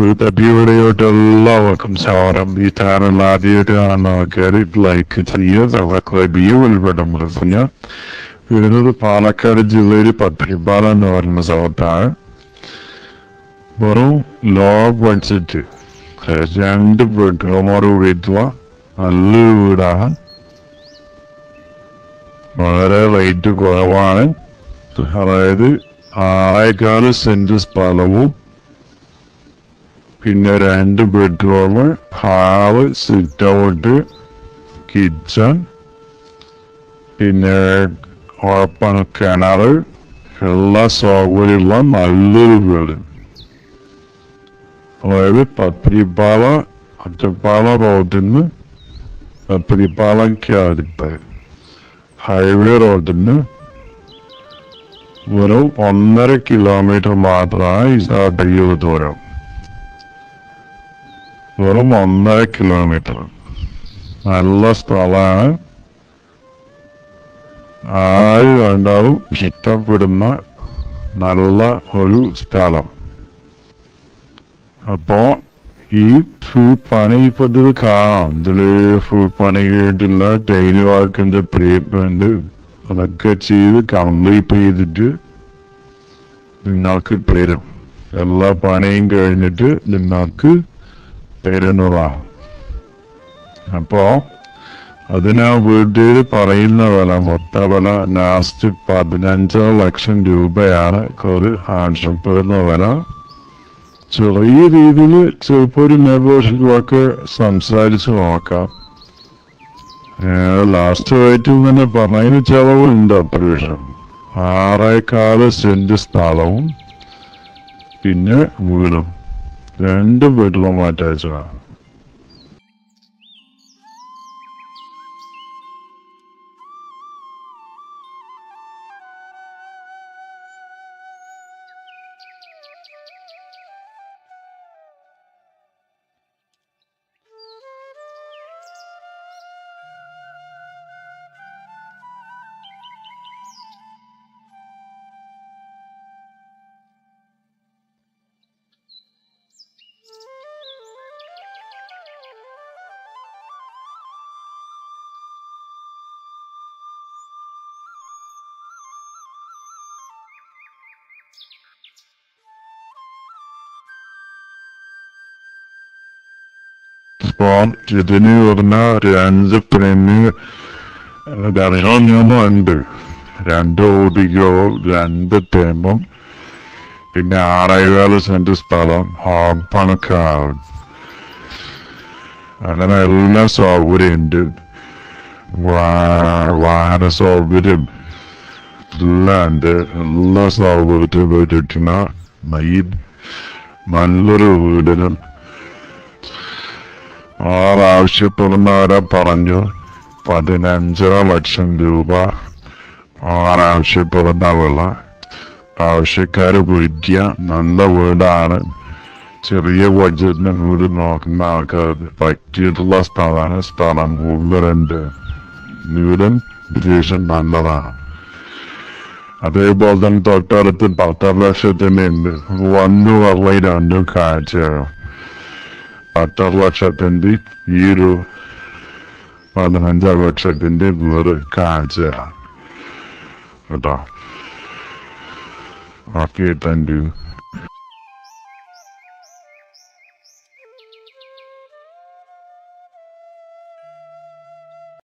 ഒരു തടിയോടെയോട്ട് എല്ലാവർക്കും സ്വാഗതം. ഈ ചാനൽ ആദ്യമായിട്ട് കാണുന്ന ആൾക്കാർ ലൈക്ക് ചെയ്യുക സബ്സ്ക്രൈബ് ചെയ്യുക ഉൾപ്പെടെ മറക്കുന്ന വരുന്നത് പാലക്കാട് ജില്ലയിൽ പത്തിരിപ്പാല എന്ന് പറയുന്ന സ്ഥലത്താണ്. വെറും ലോ ബഡ്ജറ്റ് രണ്ട് ബെഡ്റൂമോട് കൂടിയിട്ടുള്ള നല്ലൊരു വീടാണ്. വളരെ റേറ്റ് കുറവാണ്. അതായത് ആറേക്കാൽ സെന്റ് സ്ഥലവും പിന്നെ രണ്ട് bedroom hall sit out kitchen പിന്നെ ഉറപ്പാണ് കിണറ് എല്ലാ സൗകര്യമുള്ള നല്ലൊരു വീട് അതായത് പത്തിരിപ്പാല ഒറ്റപ്പാല റോഡിൽ നിന്ന് പത്തിരിപ്പാലയ്ക്ക് അടുത്ത് ഹൈവേ റോഡിൽ നിന്ന് വെറും ഒന്നര കിലോമീറ്റർ മാത്രമാണ് ഈ ദൂരം വെറും ഒന്നര കിലോമീറ്റർ നല്ല സ്ഥലമാണ്. ആര് കണ്ടാലും ഇഷ്ടപ്പെടുന്ന നല്ല ഒരു സ്ഥലം. അപ്പോ ഈ ഫുൾ പണി ഇപ്പൊ ഇത് കാണാം. ഇതിൽ ഫുൾ പണി കേട്ടില്ല ഡെയിലി വർക്കിന്റെ പ്രിയപ്പുണ്ട് അതൊക്കെ ചെയ്ത് കംപ്ലീറ്റ് ചെയ്തിട്ട് നിങ്ങൾക്ക് തരും. എല്ലാ പണിയും കഴിഞ്ഞിട്ട് നിങ്ങൾക്ക് തരുന്നതാണ് അപ്പോ അതിനാ വീട്ടിൽ പറയുന്ന വില മൊത്ത വില ലാസ്റ്റ് പതിനഞ്ച് ലക്ഷം രൂപയാണ് ഒരു ആവശ്യപ്പെടുന്ന വില. ചെറിയ രീതിയിൽ ചിലപ്പോൾ ഒരു നെഗോഷ്യബിളൊക്കെ സംസാരിച്ച് നോക്കാം. ലാസ്റ്റ് റേറ്റിൽ തന്നെ പറഞ്ഞതിന് ചെലവുണ്ട് അപ്രീഷം ആറേക്കാൽ സെന്റ് സ്ഥലവും. പിന്നെ വീടും. Sen de böyle as well. പറഞ്ഞ രണ്ട് പെണ്ണ് ഉണ്ട് രണ്ട് ഓടിക്കോ രണ്ട് തേമ്പം പിന്നെ ആറേകാൽ സെന്റ് സ്ഥലം പണക്കാവ് അങ്ങനെ എല്ലാ സൗകര്യമുണ്ട് വാ- വാഹന സൗകര്യം എല്ലാം ഉണ്ട് എല്ലാ സൗകര്യത്തിനും പറ്റിട്ടുള്ള ഈ നല്ലൊരു വീടിന് ആറാവശ്യപ്പെടുന്നവരെ പറഞ്ഞു പതിനഞ്ചര ലക്ഷം രൂപ ആറാവശ്യപ്പെടുന്ന വിള. ആവശ്യക്കാർ വീട്ടിയ നല്ല വീടാണ്. ചെറിയ ബഡ്ജറ്റിന് വീട് നോക്കുന്ന ആൾക്കാർക്ക് പറ്റിയിട്ടുള്ള സ്ഥലമാണ് സ്ഥലം കൂടുതലുണ്ട് വീടും ഡിവിഷൻ നല്ലതാണ്. അതേപോലെ തന്നെ തൊട്ടടുത്ത് പത്തര ലക്ഷത്തിന്റെ ഉണ്ട് വന്നു വള്ളി രണ്ടും കാഴ്ചയാണ് പത്തര ലക്ഷത്തിന്റെ ഈ ഒരു പതിനഞ്ചര ലക്ഷത്തിന്റെ വേറെ കാഴ്ചയാണ് കേട്ടോ ഓക്കെ താങ്ക് യു